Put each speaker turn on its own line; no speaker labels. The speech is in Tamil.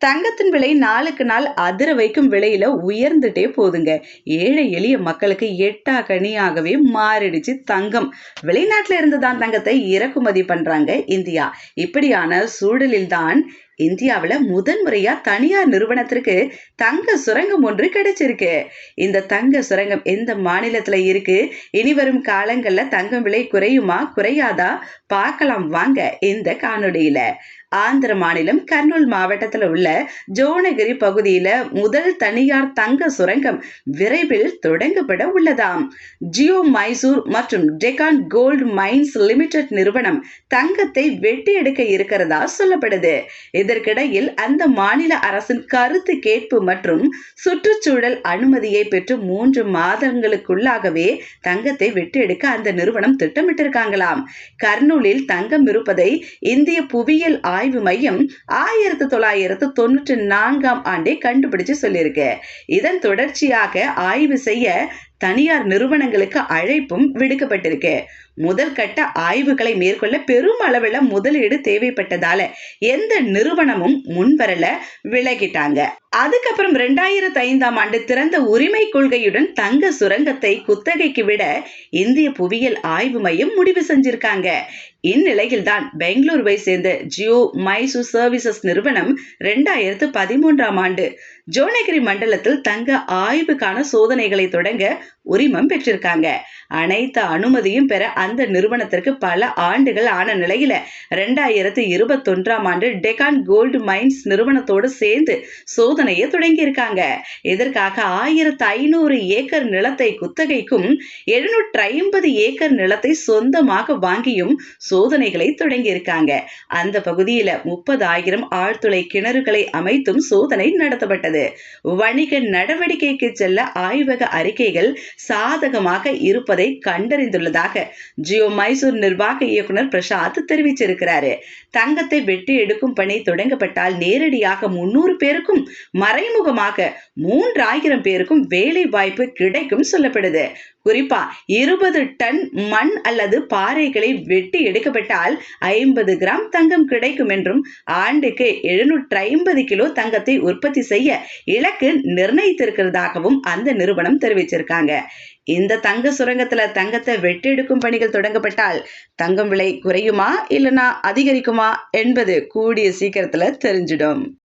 தங்கத்தின் விலை நாளுக்கு நாள் அதிர வைக்கும் விலையில உயர்ந்துட்டே போதுங்க ஏழை எளிய மக்களுக்கு எட்டா கனியாகவே மாறிடுச்சு தங்கம். வெளிநாட்டுல இருந்து தான் தங்கத்தை இறக்குமதி பண்றாங்க இந்தியா. இப்படியான சூழலில் தான் இந்தியாவில் முதன்முறையா தனியார் நிறுவனத்திற்கு தங்க சுரங்கம் ஒன்று கிடைச்சிருக்கு. இந்த தங்க சுரங்கம் எந்த மாநிலத்துல இருக்கு? இனி வரும் காலங்கள்ல தங்கம் விலை குறையுமா? குறையாதா? பார்க்கலாம். வாங்க இந்த காணொளியில. ஆந்திர மாநிலம் கர்னூல் மாவட்டத்தில் உள்ள ஜோனகிரி பகுதியில முதல் தனியார் தங்க சுரங்கம் விரைவில் தொடங்கப்பட உள்ளதாம். ஜியோ மைசூர் மற்றும் டெக்கான் கோல்டு மைன்ஸ் லிமிடெட் நிறுவனம் தங்கத்தை வெட்டி எடுக்க இருக்கிறதா சொல்லப்படுது. இதற்கிடையில் அந்த மாநில அரசின் கருத்து கேட்பு மற்றும் சுற்றுச்சூழல் அனுமதியை பெற்று மூன்று மாதங்களுக்குள்ளாகவே தங்கத்தை வெட்டி அந்த நிறுவனம் திட்டமிட்டிருக்காங்களாம். கர்னூலில் தங்கம் இருப்பதை இந்திய புவியியல் ஆய்வு மையம் ஆயிரத்தி தொள்ளாயிரத்து தொன்னூற்றி நான்காம் ஆண்டே கண்டுபிடிச்சு சொல்லியிருக்கு. இதன் தொடர்ச்சியாக ஆய்வு செய்ய தனியார் நிறுவனங்களுக்கு அழைப்பும் விடுக்கப்பட்டிருக்கு. முதல் கட்ட ஆய்வுகளை மேற்கொள்ள பெரும் அளவில் முதலீடு தேவைப்பட்டதால எந்த நிறுவனம் நிறுவனமும் முன்வரல விலகிட்டாங்க. அதுக்கப்புறம் ரெண்டாயிரத்தி ஐந்தாம் ஆண்டு திறந்த உரிமை கொள்கையுடன் தங்க சுரங்கத்தை குத்தகைக்கு விட இந்திய புவியியல் ஆய்வு மையம் முடிவு செஞ்சிருக்காங்க. இந்நிலையில் தான் பெங்களூருவை சேர்ந்த ஜியோ மைசூர் சர்வீசஸ் நிறுவனம் ரெண்டாயிரத்து பதிமூன்றாம் ஆண்டு ஜோனகிரி மண்டலத்தில் தங்க ஆய்வுக்கான சோதனைகளை தொடங்க உரிமம் பெற்றிருக்காங்க. அனைத்து அனுமதியும் பெற அந்த நிறுவனத்திற்கு பல ஆண்டுகள் ஆன நிலையில ரெண்டாயிரத்து இருபத்தொன்றாம் ஆண்டு டெகான் கோல்டு மைன்ஸ் நிறுவனத்தோடு சேர்ந்து சோதனையை தொடங்கியிருக்காங்க. இதற்காக ஆயிரத்து ஐநூறு ஏக்கர் நிலத்தை குத்தகைக்கும் எழுநூற்று ஐம்பது ஏக்கர் நிலத்தை சொந்தமாக வாங்கியும் சோதனைகளை தொடங்கியிருக்காங்க. அந்த பகுதியில முப்பதாயிரம் ஆழ்துளை கிணறுகளை அமைத்தும் சோதனை நடத்தப்பட்டது. வணிக நடவடிக்கைக்கு செல்ல ஆய்வக அறிக்கைகள் சாதகமாக இருப்பதை கண்டறிந்துள்ளதாக ஜியோ மைசூர் நிர்வாக இயக்குனர் பிரசாத் தெரிவிச்சிருக்கிறாரு. தங்கத்தை வெட்டி எடுக்கும் பணி தொடங்கப்பட்டால் நேரடியாக முன்னூறு பேருக்கும் மறைமுகமாக மூன்றாயிரம் பேருக்கும் வேலை வாய்ப்பு கிடைக்கும் சொல்லப்படுது. குறிப்பா இருபது டன் மண் அல்லது பாறைகளை வெட்டி எடுக்கப்பட்டால் ஐம்பது கிராம் தங்கம் கிடைக்கும் என்றும் ஆண்டுக்கு எழுநூற்றி ஐம்பது கிலோ தங்கத்தை உற்பத்தி செய்ய இலக்கு நிர்ணயித்திருக்கிறதாகவும் அந்த நிறுவனம் தெரிவிச்சிருக்காங்க. இந்த தங்க சுரங்கத்துல தங்கத்தை வெட்டெடுக்கும் பணிகள் தொடங்கப்பட்டால் தங்கம் விலை குறையுமா இல்லனா அதிகரிக்குமா என்பது கூடிய சீக்கிரத்துல தெரிஞ்சிடும்.